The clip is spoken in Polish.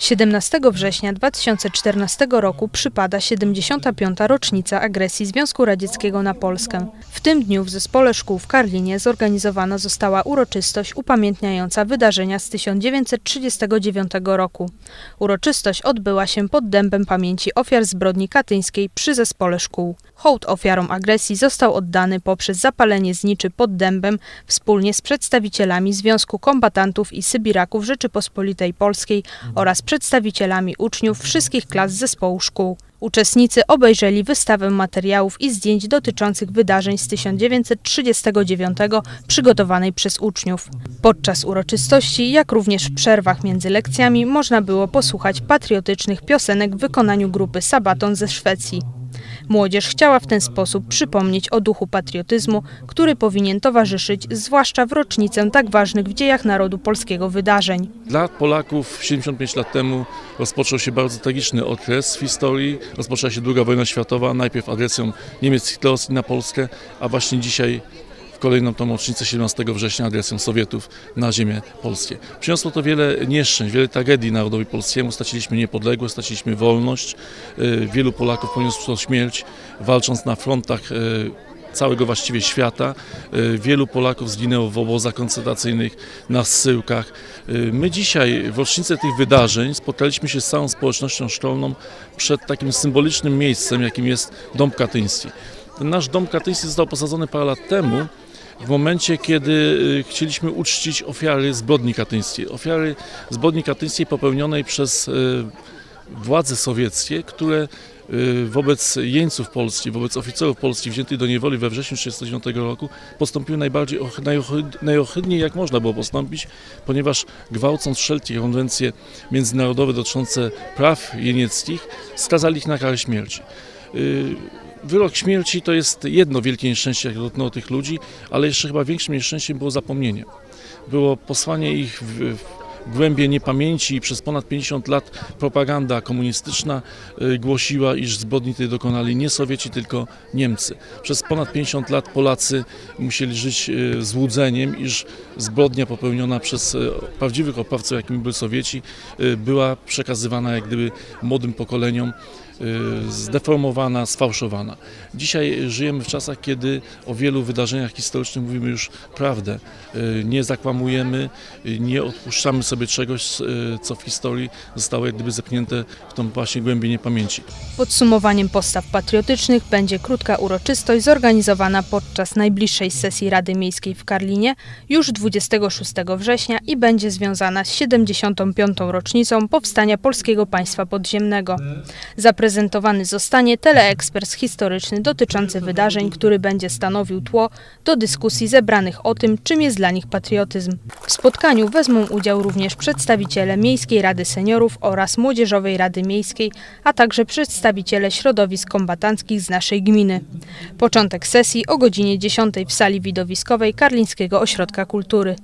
17 września 2014 roku przypada 75. rocznica agresji Związku Radzieckiego na Polskę. W tym dniu w Zespole Szkół w Karlinie zorganizowana została uroczystość upamiętniająca wydarzenia z 1939 roku. Uroczystość odbyła się pod dębem pamięci ofiar zbrodni katyńskiej przy Zespole Szkół. Hołd ofiarom agresji został oddany poprzez zapalenie zniczy pod dębem wspólnie z przedstawicielami Związku Kombatantów i Sybiraków Rzeczypospolitej Polskiej oraz przedstawicielami uczniów wszystkich klas zespołu szkół. Uczestnicy obejrzeli wystawę materiałów i zdjęć dotyczących wydarzeń z 1939 przygotowanej przez uczniów. Podczas uroczystości, jak również w przerwach między lekcjami, można było posłuchać patriotycznych piosenek w wykonaniu grupy Sabaton ze Szwecji. Młodzież chciała w ten sposób przypomnieć o duchu patriotyzmu, który powinien towarzyszyć zwłaszcza w rocznicę tak ważnych w dziejach narodu polskiego wydarzeń. Dla Polaków 75 lat temu rozpoczął się bardzo tragiczny okres w historii. Rozpoczęła się II wojna światowa, najpierw agresją Niemiec hitlerowskich na Polskę, a właśnie dzisiaj kolejną tą rocznicę 17 września agresją Sowietów na ziemię polskie. Przyniosło to wiele nieszczęść, wiele tragedii narodowi polskiemu. Straciliśmy niepodległość, straciliśmy wolność. Y, Wielu Polaków poniosło śmierć walcząc na frontach y, całego właściwie świata. Y, Wielu Polaków zginęło w obozach koncentracyjnych, na zsyłkach. My dzisiaj w rocznicę tych wydarzeń spotkaliśmy się z całą społecznością szkolną przed takim symbolicznym miejscem, jakim jest Dom Katyński. Nasz Dom Katyński został posadzony parę lat temu, w momencie, kiedy y, chcieliśmy uczcić ofiary zbrodni katyńskiej. Ofiary zbrodni katyńskiej popełnionej przez y, władze sowieckie, które y, wobec jeńców polskich, wobec oficerów polskich wziętych do niewoli we wrześniu 1939 roku postąpiły najbardziej najohydniej jak można było postąpić, ponieważ gwałcąc wszelkie konwencje międzynarodowe dotyczące praw jenieckich, skazali ich na karę śmierci. Y, Wyrok śmierci to jest jedno wielkie nieszczęście, jak dotknęło tych ludzi, ale jeszcze chyba większym nieszczęściem było zapomnienie. Było posłanie ich w, w głębie niepamięci i przez ponad 50 lat propaganda komunistyczna y, głosiła, iż zbrodni tej dokonali nie Sowieci, tylko Niemcy. Przez ponad 50 lat Polacy musieli żyć y, złudzeniem, iż zbrodnia popełniona przez y, prawdziwych oprawców, jakimi byli Sowieci, była przekazywana jak gdyby młodym pokoleniom zdeformowana, sfałszowana. Dzisiaj żyjemy w czasach, kiedy o wielu wydarzeniach historycznych mówimy już prawdę. Y, Nie zakłamujemy, y, nie odpuszczamy sobie czegoś, y, co w historii zostało jak gdyby zepchnięte w tą właśnie głębię niepamięci. Podsumowaniem postaw patriotycznych będzie krótka uroczystość zorganizowana podczas najbliższej sesji Rady Miejskiej w Karlinie już 26 września i będzie związana z 75. rocznicą powstania Polskiego Państwa Podziemnego. Zaprezentowany zostanie teleekspert historyczny dotyczący wydarzeń, który będzie stanowił tło do dyskusji zebranych o tym, czym jest dla nich patriotyzm. W spotkaniu wezmą udział również przedstawiciele Miejskiej Rady Seniorów oraz Młodzieżowej Rady Miejskiej, a także przedstawiciele środowisk kombatanckich z naszej gminy. Początek sesji o godzinie 10 w sali widowiskowej Karlińskiego Ośrodka Kultury.